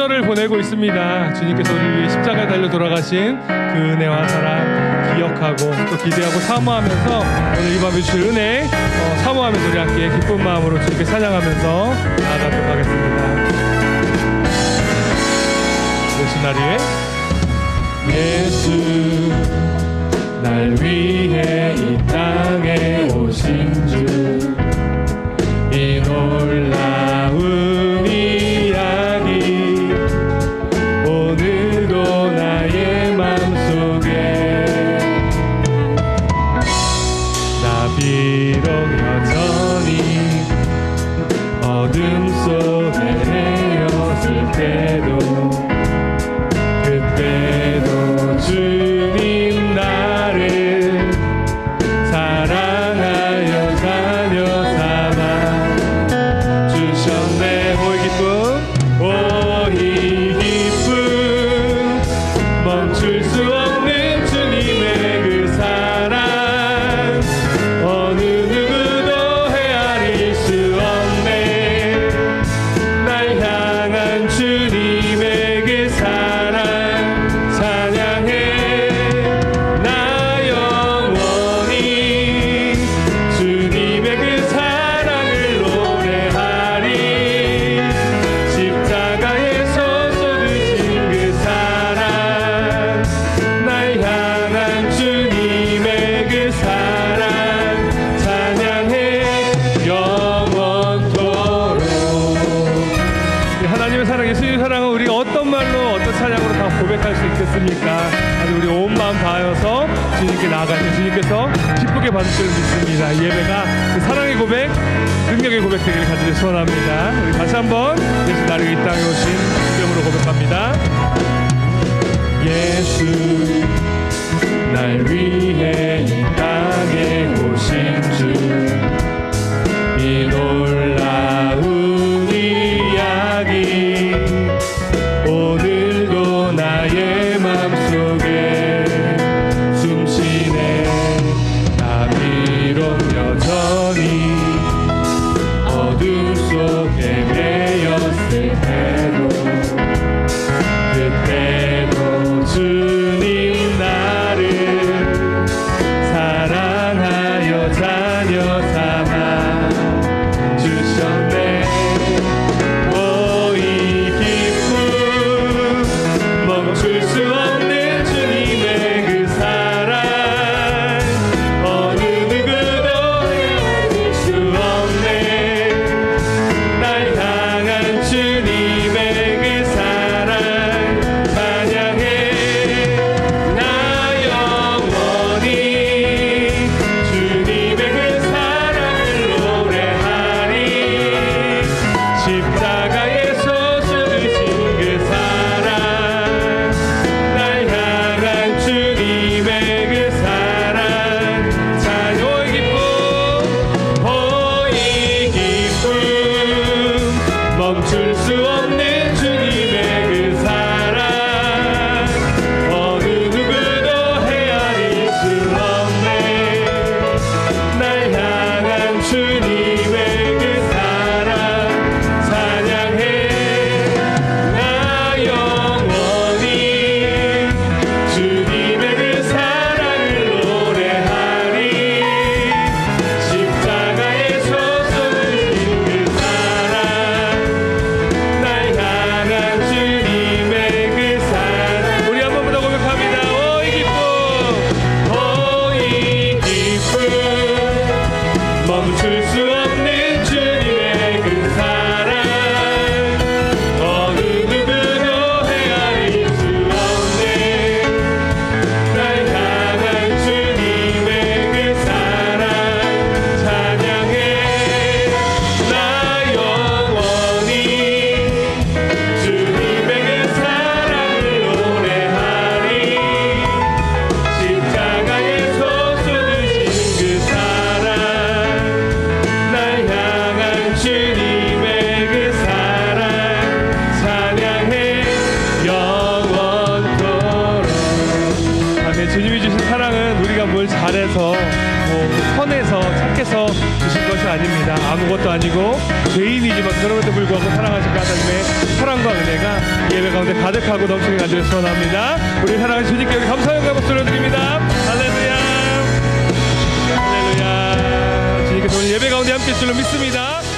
명절을 보내고 있습니다. 주님께서 우리 위해 십자가에 달려 돌아가신 그 은혜와 사랑 기억하고 또 기대하고 사모하면서 오늘 이 밤에 주실 은혜 어, 사모하면서 우리 함께 기쁜 마음으로 주님께 찬양하면서 나아가도록 하겠습니다. 날 위해 예수 to a 하나님의 사랑, 예수님의 사랑은 우리가 어떤 말로 어떤 찬양으로 다 고백할 수 있겠습니까? 아주 우리 온 마음 다하여서 주님께 나아갈 때 주님께서 기쁘게 받으실 줄 믿습니다. 이 예배가 그 사랑의 고백, 능력의 고백 되기를 간절히 소원합니다. 우리 다시 한번 예수 나를 이 땅에 오신 이름으로 고백합니다. 예수 십자 그 선에서 착해서 주신 것이 아닙니다. 아무것도 아니고 죄인이지만 그럼에도 불구하고 사랑하신 하나님의 사랑과 은혜가 예배 가운데 가득하고 넘치게 가지를 소원합니다. 우리 사랑하는 주님께 감사 영광 박수를 드립니다. 할렐루야 할렐루야 주님께서 오늘 예배 가운데 함께 할 줄로 믿습니다.